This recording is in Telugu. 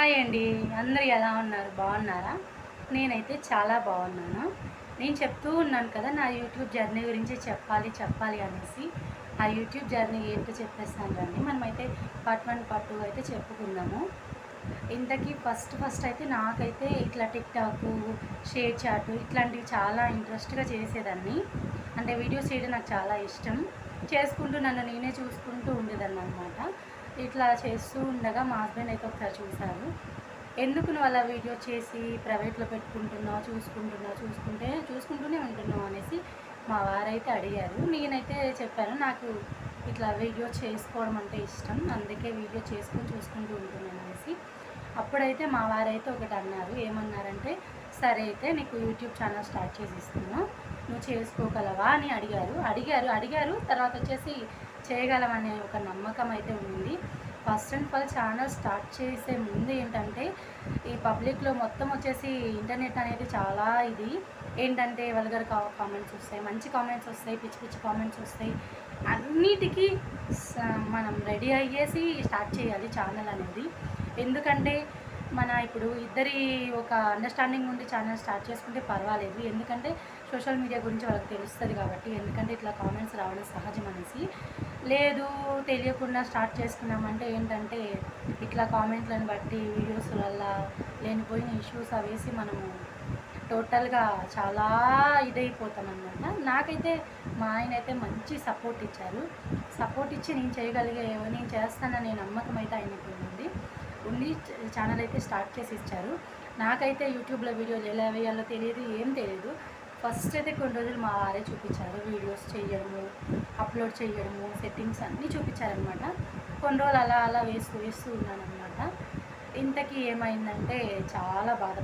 హాయ్ అండి. అందరు ఎలా ఉన్నారు? బాగున్నారా? నేనైతే చాలా బాగున్నాను. నేను చెప్తూ ఉన్నాను కదా నా యూట్యూబ్ జర్నీ గురించి చెప్పాలి చెప్పాలి అనేసి. ఆ యూట్యూబ్ జర్నీ ఏంటో చెప్పేస్తాను రండి. మనమైతే పార్ట్ వన్ పార్ట్ టూ అయితే చెప్పుకుందాము. ఇంతకీ ఫస్ట్ ఫస్ట్ అయితే నాకైతే ఇట్లా టిక్టాక్ షేర్ చాట్ ఇట్లాంటివి చాలా ఇంట్రెస్ట్గా చేసేదాన్ని. అంటే వీడియోస్ చేయడం నాకు చాలా ఇష్టం. చేసుకుంటూ నన్ను నేనే చూసుకుంటూ ఉండేదాన్ని అనమాట ఇట్లా చేస్తూ ఉండగా మా హస్బెండ్ అయితే ఒకసారి చూశారు. ఎందుకు నువ్వు అలా వీడియో చేసి ప్రైవేట్లో పెట్టుకుంటున్నావు చూసుకుంటున్నావు చూసుకుంటే చూసుకుంటూనే ఉంటున్నావు అనేసి మా వారైతే అడిగారు. నేనైతే చెప్పాను నాకు ఇట్లా వీడియో చేసుకోవడం అంటే ఇష్టం. అందుకే వీడియో చేసుకొని చూసుకుంటూ ఉంటున్నాను అనేసి అప్పుడైతే మా వారైతే ఒకటి అన్నారు. ఏమన్నారంటే సరే అయితే నీకు యూట్యూబ్ ఛానల్ స్టార్ట్ చేసి ఇస్తున్నాను నువ్వు చేసుకోగలవా? అని అడిగారు. అడిగారు. అడిగారు. తర్వాత వచ్చేసి చేయగలమనే ఒక నమ్మకం అయితే ఉంది. First and first channel start చేసే ముందు ఏంటంటే ఈ పబ్లిక్లో మొత్తం వచ్చేసి ఇంటర్నెట్ అనేది చాలా ఇది. ఏంటంటే వల్గర్ కామెంట్స్ వస్తాయి మంచి కామెంట్స్ వస్తాయి పిచ్చి పిచ్చి కామెంట్స్ వస్తాయి. అన్నిటికీ స- మనం రెడీ అయ్యేసి స్టార్ట్ చేయాలి ఛానల్ అనేది. ఎందుకంటే మన ఇప్పుడు ఇద్దరి ఒక అండర్స్టాండింగ్ ఉండి ఛానల్ స్టార్ట్ చేసుకుంటే పర్వాలేదు. ఎందుకంటే సోషల్ మీడియా గురించి వాళ్ళకి తెలుస్తుంది కాబట్టి ఎందుకంటే ఇట్లా కామెంట్స్ రావడం సహజం అనేసి. లేదు తెలియకుండా స్టార్ట్ చేసుకున్నామంటే ఏంటంటే ఇట్లా కామెంట్లను బట్టి వీడియోస్ వల్ల లేనిపోయిన ఇష్యూస్ అవేసి మనము టోటల్గా చాలా ఇదైపోతాం అనమాట నాకైతే మా ఆయన అయితే మంచి సపోర్ట్ ఇచ్చారు. సపోర్ట్ ఇచ్చి నేను చేయగలిగే నేను చేస్తాననే నమ్మకం అయితే ఆయనకు ఉంది ఉండి ఛానల్ అయితే స్టార్ట్ చేసి ఇచ్చారు. నాకైతే యూట్యూబ్లో వీడియోలు ఎలా వేయాలో తెలియదు ఏం తెలియదు. ఫస్ట్ అయితే కొన్ని రోజులు మా వారే చూపించారు. వీడియోస్ చేయడము అప్లోడ్ చేయడము సెట్టింగ్స్ అన్నీ చూపించారనమాట కొన్ని రోజులు అలా అలా వేస్తూ వేస్తూ ఉన్నాను అనమాట ఇంతకీ ఏమైందంటే చాలా బాధ